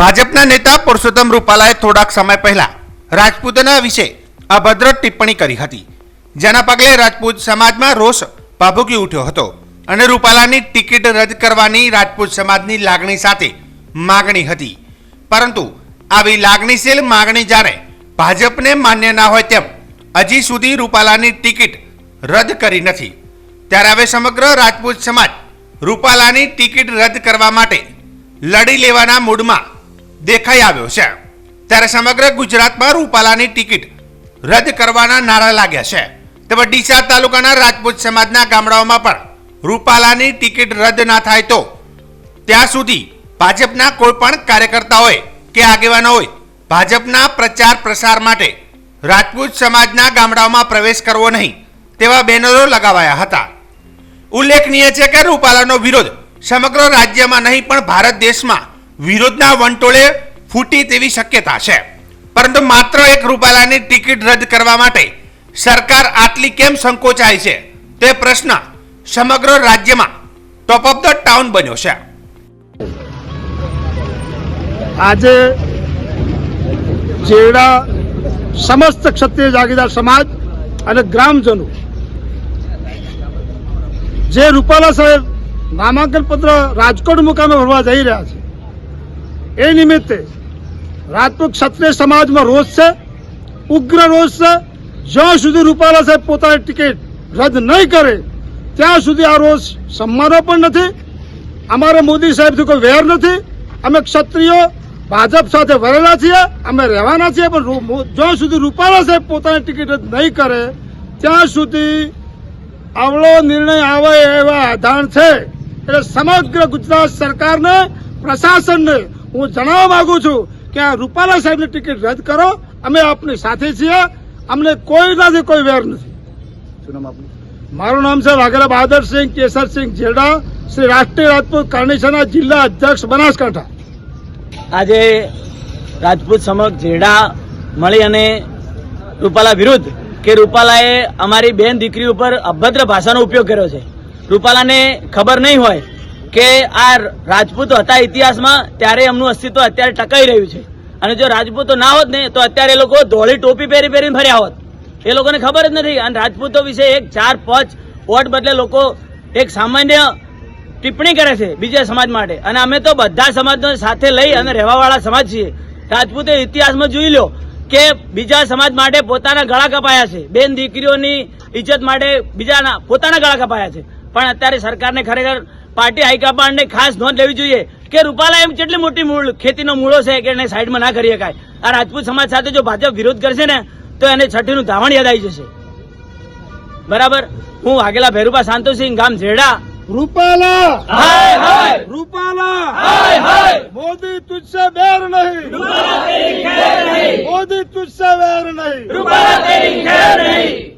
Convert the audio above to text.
ભાજપના નેતા પુરુષોત્તમ રૂપાલાએ થોડાક સમય પહેલા રાજપૂતના વિશે અભદ્ર ટિપ્પણી કરી હતી. જેના પગલે રાજપૂત સમાજમાં રોષ ભાભૂકી ઉઠ્યો હતો અને રૂપાલાની ટિકિટ રદ કરવાની રાજપૂત સમાજની લાગણી સાથે માગણી હતી. પરંતુ આવી લાગણીશીલ માગણી જ્યારે ભાજપને માન્ય ના હોય તેમ હજી સુધી રૂપાલાની ટિકિટ રદ કરી નથી. ત્યારે હવે સમગ્ર રાજપૂત સમાજ રૂપાલાની ટિકિટ રદ કરવા માટે લડી લેવાના મૂડમાં દેખાઈ આવ્યો છે. ત્યારે સમગ્ર ગુજરાતમાં રૂપાલાની ટિકિટ રદ કરવાના નારા લાગ્યા છે. તેમજ ડીસા તાલુકાના રાજપૂત સમાજના ગામડાઓમાં પણ રૂપાલાની ટિકિટ રદ ના થાય તો ત્યાં સુધી ભાજપના કોઈ પણ હોય કે આગેવાનોએ ભાજપના પ્રચાર પ્રસાર માટે રાજપૂત સમાજના ગામડાઓમાં પ્રવેશ કરવો નહીં તેવા બેનરો લગાવાયા હતા. ઉલ્લેખનીય છે કે રૂપાલાનો વિરોધ સમગ્ર રાજ્યમાં નહીં પણ ભારત દેશમાં વિરોધના વંટોળે ફૂટી તેવી શક્યતા છે. પરંતુ માત્ર એક રૂપાલાની ટિકિટ રદ કરવા માટે સરકાર આટલી કેમ સંકોચાય છે? તે પ્રશ્ન સમગ્ર રાજ્યમાં ટોપ ઓફ ધ ટાઉન બન્યો છે. આજે જેડા સમસ્ત ક્ષત્રિય જાગીદાર સમાજ અને ગ્રામજનો જે રૂપાલા સાહેબ નામાંકન પત્ર રાજકોટ મુકામે ભરવા જઈ રહ્યા છે એ નિમિત્તે રાજપૂત ક્ષત્રિય સમાજમાં રોષ છે, ઉગ્ર રોષ છે, જ્યાં સુધી રૂપાલા સાહેબ પોતાની ટિકિટ રદ નહીં કરે, ત્યાં સુધી આ રોષ સંમાનો પણ નથી. અમારે મોદી સાહેબથી કોઈ વેર નથી. અમે ક્ષત્રિયો, ભાજપ સાથે વરેલા છીએ, અમે રહેવાના છીએ, પણ જ્યાં સુધી રૂપાલા સાહેબ પોતાની ટિકિટ રદ નહીં કરે, ત્યાં સુધી આવડો નિર્ણય આવે એવા આધાર છે. એટલે સમગ્ર ગુજરાત સરકારને, પ્રશાસનને હું જણાવવા માંગુ છું કે આ રૂપાલા સાહેબની ટિકિટ રદ કરો. અમે આપની સાથે છીએ. અમને કોઈ નથી. કોઈ વેર નથી મારું નામ છે વાઘેલા બહાદરસિંહ કેસરસિંહ જેડા શ્રી રાષ્ટ્રીય રાજપૂત કાર્નિશના જિલ્લા અધ્યક્ષ બનાસકાંઠા. આજે રાજપૂત સમક્ષ જેડા મળી અને રૂપાલા વિરુદ્ધ કે રૂપાલાએ અમારી બેન દીકરી ઉપર અભદ્ર ભાષાનો ઉપયોગ કર્યો છે. રૂપાલાને ખબર નહીં હોય કે આ રાજપૂતો હતા ઇતિહાસમાં, ત્યારે એમનું અસ્તિત્વ અત્યારે ટકાઈ રહ્યું છે. અને જો રાજપૂતો ના હોત ને, તો અત્યારે એ લોકો ધોળી ટોપી પહેરી પહેરીને ફર્યા હોત. એ લોકોને ખબર જ નથી. અને રાજપૂતો વિશે એક ચાર પાંચ વોટ બદલે લોકો એક સામાન્ય ટિપ્પણી કરે છે બીજા સમાજ માટે. અને અમે તો બધા સમાજનો સાથે લઈ અને રહેવાવાળા સમાજ છીએ. રાજપૂતે ઇતિહાસમાં જોઈ લો કે બીજા સમાજ માટે પોતાના ગળા કપાયા છે. બેન દીકરીઓની ઇજ્જત માટે બીજાના પોતાના ગળા કપાયા છે. પણ અત્યારે સરકારને ખરેખર પાર્ટી હાઈકમાન્ડને ખાસ નોંધ લેવી જોઈએ કે રૂપાલા એમ કેટલી મોટી મૂળ ખેતીનો મૂળો છે કે એને સાઈડમાં ના કરી શકાય. આ રાજપૂત સમાજ સાથે જો ભાજપ વિરોધ કરશે ને તો એને છઠ્ઠીનું ધાવણ યાદ આવી જશે. બરાબર? હું વાઘેલા ભેરુભા શાંતુસિંહ ગામ ઝેડા રૂપાલા! હાય હાય! રૂપાલા! હાય હાય! મોદી તુજસે બેર નહીં! રૂપાલા તેરી ખેર નહીં! મોદી તુજસે વેર નહીં! રૂપાલા